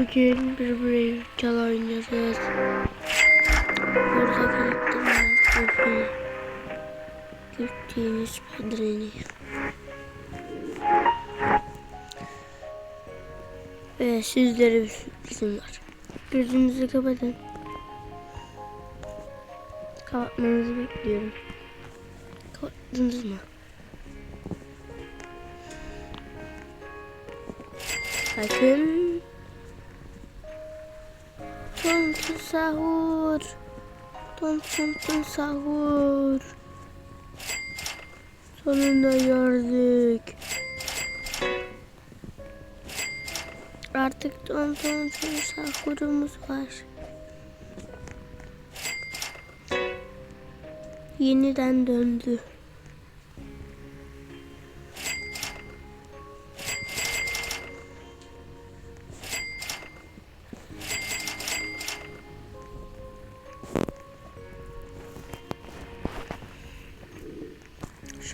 Bugün bir burayı çal oynayacağız. Burada karakter var. Urfa'yı. Gittiğiniz Pedrini. Ve sizlere bir sürprizim var. Gözünüzü kapatın. Kapatmanızı bekliyorum. Kapattınız mı? Bakın. Ton sahur. Ton ton sahur. Sonunda gördük. Artık ton ton ton sahurumuz var. Yeniden döndü.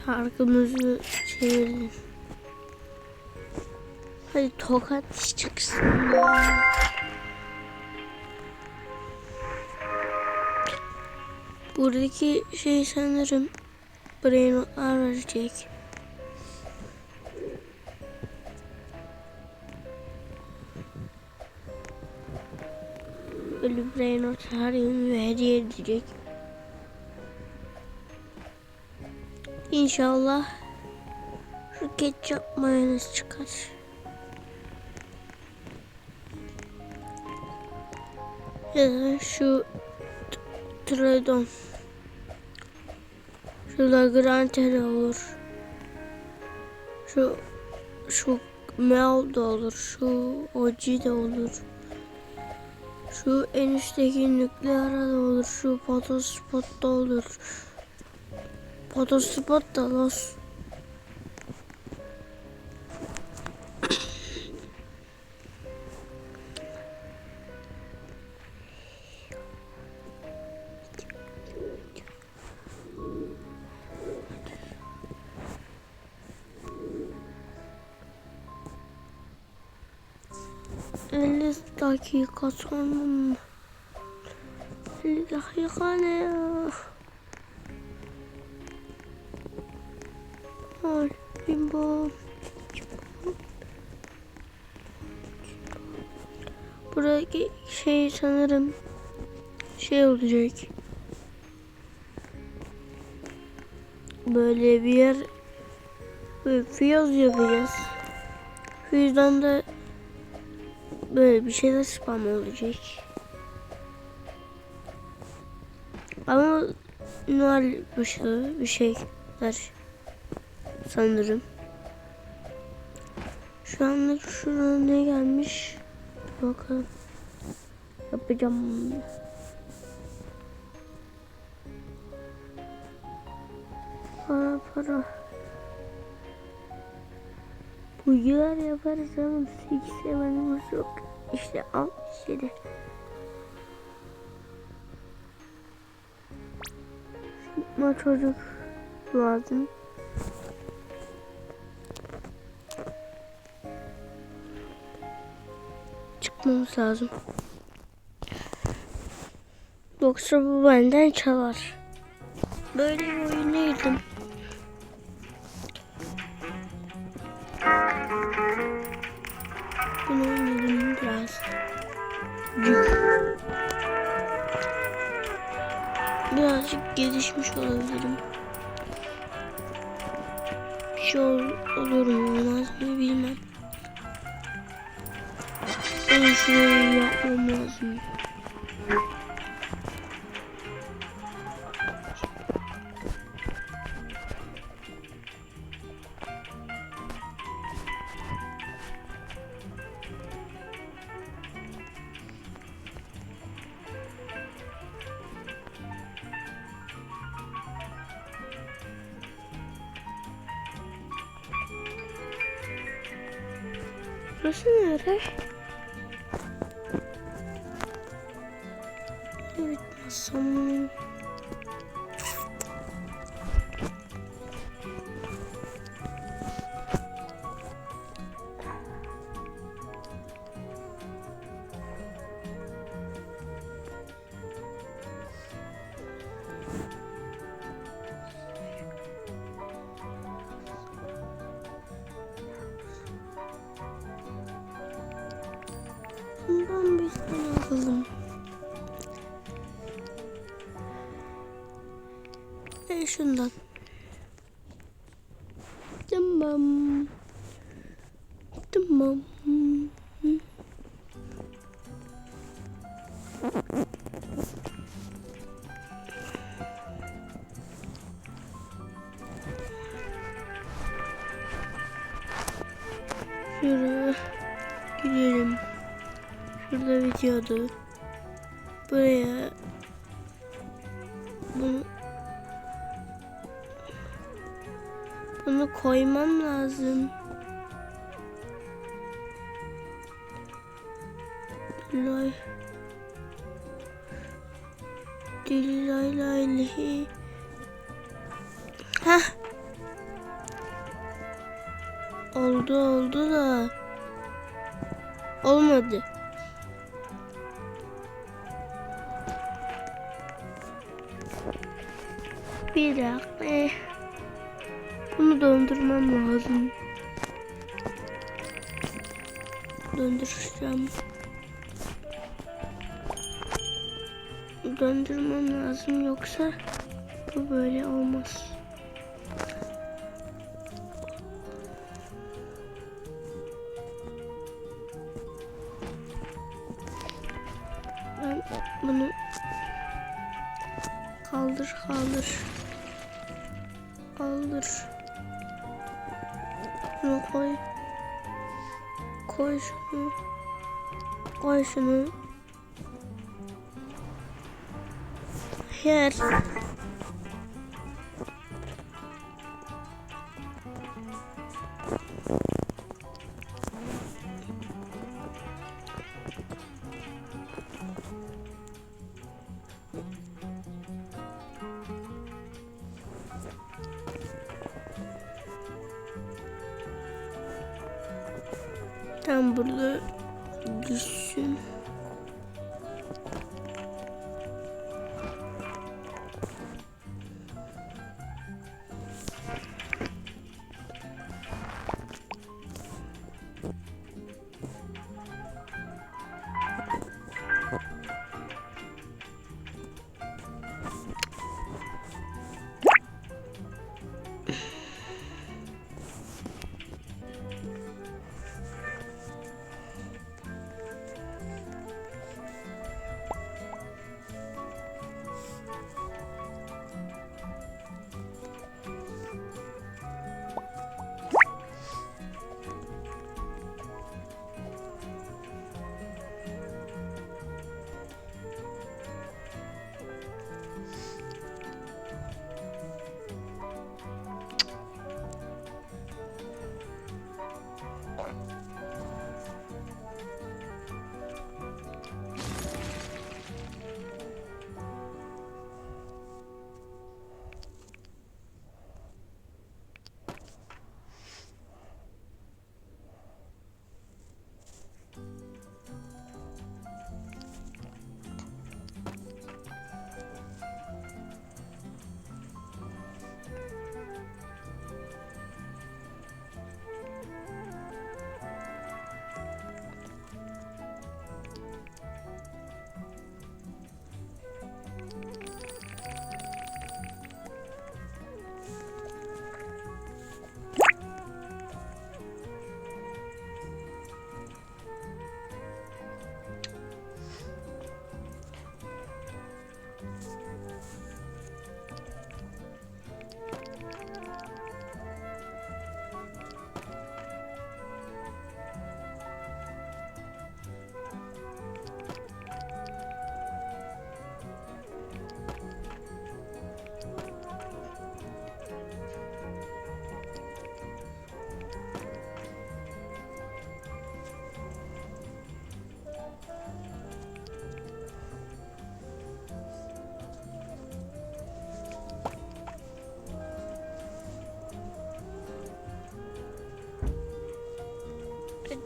Şarkımızı çevirin. Hadi tokat çıksın. Buradaki şey sanırım brainrotlar verecek. Her gün hediye edecek. İnşallah şu ketçap mayonez çıkar. Ya da şu Tridon. Şurada Grantel olur. Şu şu Mel de olur. Şu Oji de olur. Şu en üstteki nükleer da olur. Şu Potospot da olur. Potospot da los. Elli dakika sonra? Elli dakika ne ya? Buradaki şey sanırım şey olacak. Böyle bir yer böyle fiyoz yapacağız. Fiyozdan da böyle bir şeyler spam olacak. Ama normal bir şeyler sanırım. Şu anlık şuraya ne gelmiş? Bir Bakalım. Yapacağım. Para para. Bugüler yaparız ama 8 sevenimiz yok. İşte 67. Sıkma çocuk lazım. Çıkmamız lazım. Yoksa bu benden çalar. Böyle bir oyun. Bunu oynadım biraz. Birazcık gelişmiş olabilirim. Bir şey ol- olur mu olmaz mı bilmem. Şurayı yapmam lazım. Burası nere? Awesome. Ben bir tane. Ve şundan. Tamam. Tamam. Şuraya gidelim. Şurada bitiyordu. Buraya bunu bunu koymam lazım. Lay. Dili lay lay lihi. Heh. Oldu oldu da. Olmadı. Bir dakika. Bunu döndürmem lazım. Döndüreceğim. Döndürmem lazım yoksa bu böyle olmaz. Ben bunu kaldır kaldır kaldır bunu koy. Koy şunu. Koy şunu. Hayır.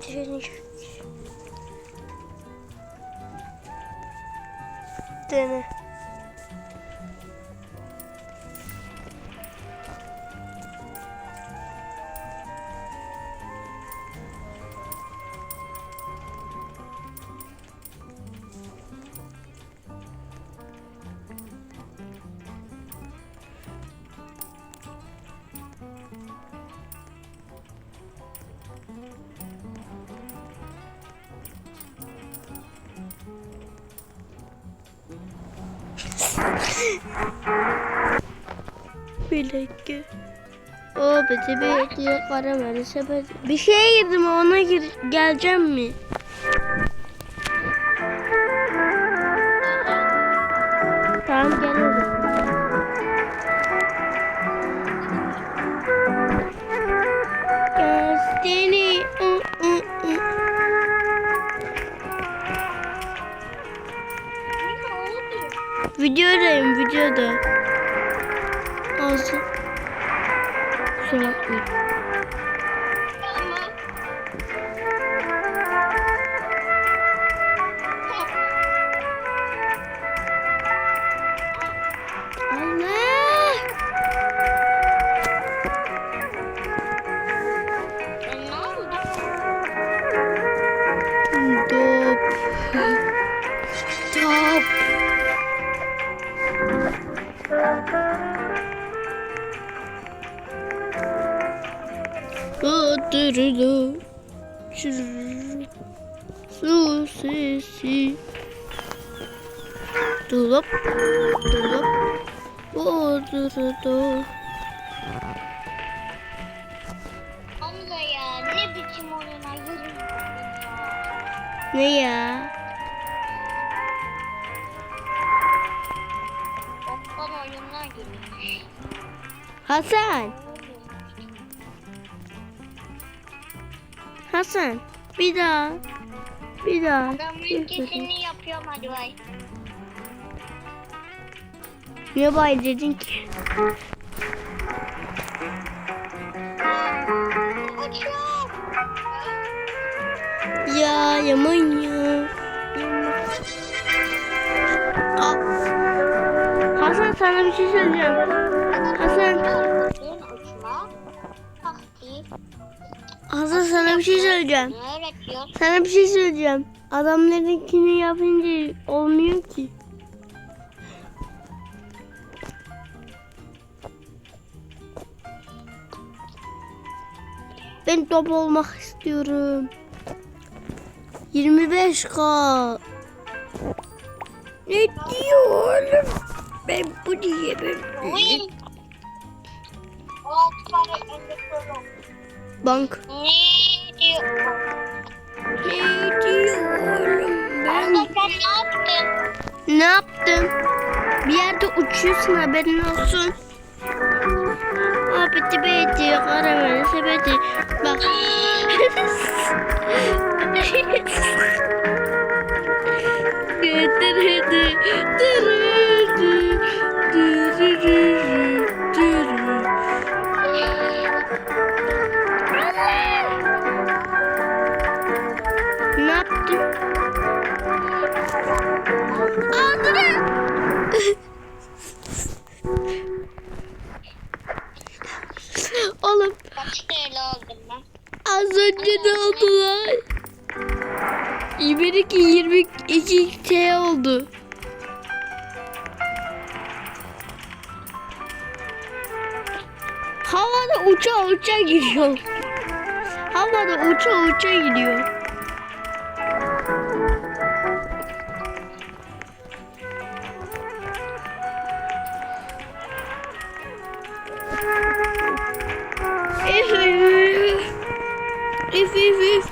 Direniş. Dene. Bir dakika. O beti bir diye karameli sepet. Bir şeye girdim ona gir geleceğim mi? Dolap. Dolap. Odurdu. Hamza ya ne biçim oyuna yürü Ne ya? Boktan oyunlar giriyor. Hasan. Hasan. Bir daha. Bir daha. Adamın ikisini yapıyorum hadi bay. Niye bay dedin ki? Ya yaman ya. Aa. Hasan sana bir şey söyleyeceğim. Hasan. Hasan sana bir şey söyleyeceğim. Sana bir şey söyleyeceğim. Adamlarınkini yapınca olmuyor ki. Ben top olmak istiyorum. 25k. Ne diyor oğlum? Ben bu. Win. Tane endekörüm. Bank. Ne diyor? Ne diyor oğlum? Ben sen ne yaptın? Ne yaptım? Bir yerde uçuyorsun haberin olsun. Abiti beyti karamel sepeti. Bak. az önce ne oldu lan? Benimki 22 T oldu. Havada uça uça gidiyor. Havada uça uça gidiyor.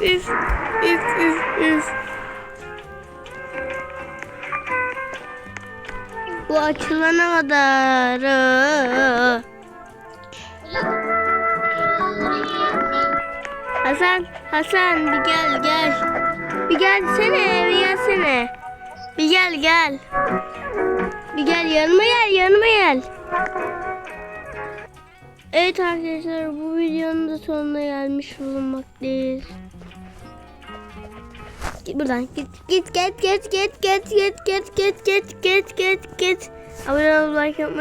Üf üf üf. Üf. Bu açılana kadar. ıı. Hasan, Hasan bir gel gel. Bir gelsene, bir gelsene. Bir gel gel. Bir gel yanıma gel, yanıma gel. Evet arkadaşlar bu videonun da sonuna gelmiş bulunmaktayız. Git buradan git git git git git git git git git git git git git Abone ol like yapmayı